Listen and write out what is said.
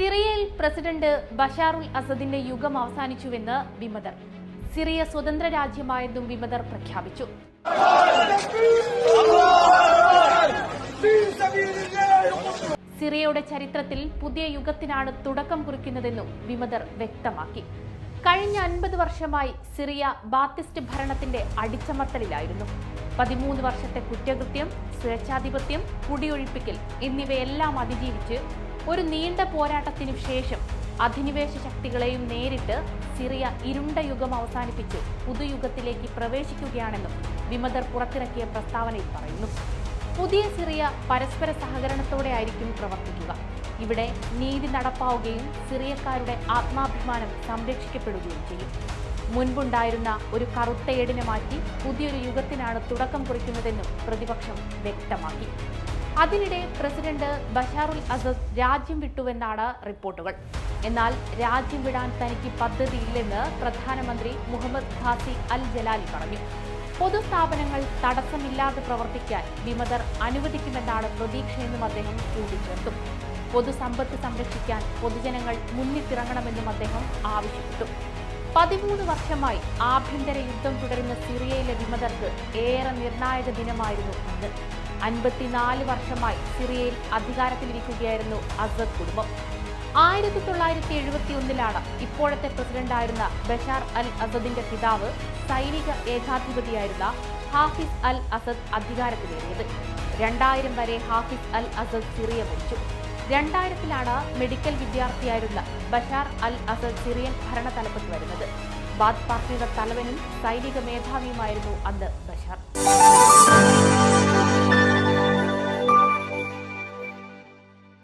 സിറിയയിൽ പ്രസിഡന്റ് ബഷാറുൽ അസദിന്റെ യുഗം അവസാനിച്ചുവെന്ന് വിമതർ. സിറിയ സ്വതന്ത്ര രാജ്യമായെന്നും വിമതർ പ്രഖ്യാപിച്ചു. സിറിയയുടെ ചരിത്രത്തിൽ പുതിയ യുഗത്തിനാണ് തുടക്കം കുറിക്കുന്നതെന്നും വിമതർ വ്യക്തമാക്കി. കഴിഞ്ഞ അൻപത് വർഷമായി സിറിയ ബാത്തിസ്റ്റ് ഭരണത്തിന്റെ അടിച്ചമർത്തലിലായിരുന്നു. പതിമൂന്ന് വർഷത്തെ കുറ്റകൃത്യം സ്വേച്ഛാധിപത്യം കുടിയൊഴിപ്പിക്കൽ എന്നിവയെല്ലാം അതിജീവിച്ച് ഒരു നീണ്ട പോരാട്ടത്തിനു ശേഷം അധിനിവേശ ശക്തികളെയും നേരിട്ട് സിറിയ ഇരുണ്ട യുഗം അവസാനിപ്പിച്ച് പുതുയുഗത്തിലേക്ക് പ്രവേശിക്കുകയാണെന്നും വിമതർ പുറത്തിറക്കിയ പ്രസ്താവനയിൽ പറയുന്നു. പുതിയ സിറിയ പരസ്പര സഹകരണത്തോടെ ആയിരിക്കും പ്രവർത്തിക്കുക. ഇവിടെ നീതി നടപ്പാവുകയും സിറിയക്കാരുടെ ആത്മാഭിമാനം സംരക്ഷിക്കപ്പെടുകയും ചെയ്യും. മുൻപുണ്ടായിരുന്ന ഒരു കറുത്ത ഏടിനെ മാറ്റി പുതിയൊരു യുഗത്തിനാണ് തുടക്കം കുറിക്കുന്നതെന്നും പ്രതിപക്ഷം വ്യക്തമാക്കി. അതിനിടെ പ്രസിഡന്റ് ബഷാറുൽ അസദ് രാജ്യം വിട്ടുവെന്നാണ് റിപ്പോർട്ടുകൾ. എന്നാൽ രാജ്യം വിടാൻ തനിക്ക് പദ്ധതിയില്ലെന്ന് പ്രധാനമന്ത്രി മുഹമ്മദ് ഖാസി അൽ ജലാലി പറഞ്ഞു. പൊതുസ്ഥാപനങ്ങൾ തടസ്സമില്ലാതെ പ്രവർത്തിക്കാൻ വിമതർ അനുവദിക്കുമെന്നാണ് പ്രതീക്ഷയെന്നും അദ്ദേഹം കൂട്ടിച്ചേർത്തു പൊതുസമ്പത്ത് സംരക്ഷിക്കാൻ പൊതുജനങ്ങൾ മുന്നിട്ടിറങ്ങണമെന്നും അദ്ദേഹം ആവശ്യപ്പെട്ടു. പതിമൂന്ന് വർഷമായി ആഭ്യന്തര യുദ്ധം തുടരുന്ന സിറിയയിലെ വിമതർക്ക് ഏറെ നിർണായക ദിനമായിരുന്നു ഇന്ന് അൻപത്തിനാല് വർഷമായി സിറിയയിൽ അധികാരത്തിലിരിക്കുകയായിരുന്നു അസദ് കുടുംബം. ആയിരത്തി തൊള്ളായിരത്തി എഴുപത്തി ഒന്നിലാണ് ഇപ്പോഴത്തെ പ്രസിഡന്റായിരുന്ന ബഷാർ അൽ അസദിന്റെ പിതാവ് സൈനിക ഏകാധിപതിയായിരുന്ന ഹാഫിസ് അൽ അസദ് അധികാരത്തിലേറിയത്. രണ്ടായിരം വരെ ഹാഫിസ് അൽ അസദ് സിറിയ ഭരിച്ചു. രണ്ടായിരത്തിലാണ് മെഡിക്കൽ വിദ്യാർത്ഥിയായിരുന്ന ബഷാർ അൽ അസദ് സിറിയൻ ഭരണ തലപ്പത്ത് വരുന്നത്. ബാദ് പാർട്ടിയുടെ തലവനും സൈനിക മേധാവിയുമായിരുന്നു അന്ന് ബഷാർ.